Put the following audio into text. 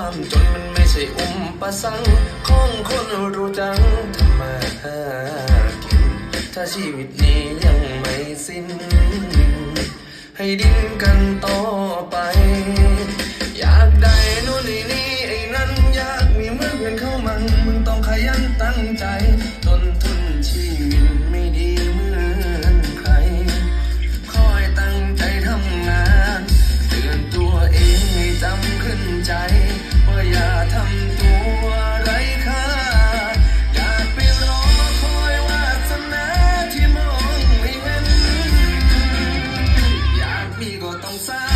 ความจนมันไม่ใช่อุมประสังของคนรู้จังทำมาหากินถ้าชีวิตนี้ยังไม่สิ้น ให้ดิ้นกันต่อไป อยากได้นู่นนี่นี่ไอ้นั้นอยากมีเมื่อเพื่อนเข้ามันมึงต้องขยันตั้งใจ ที่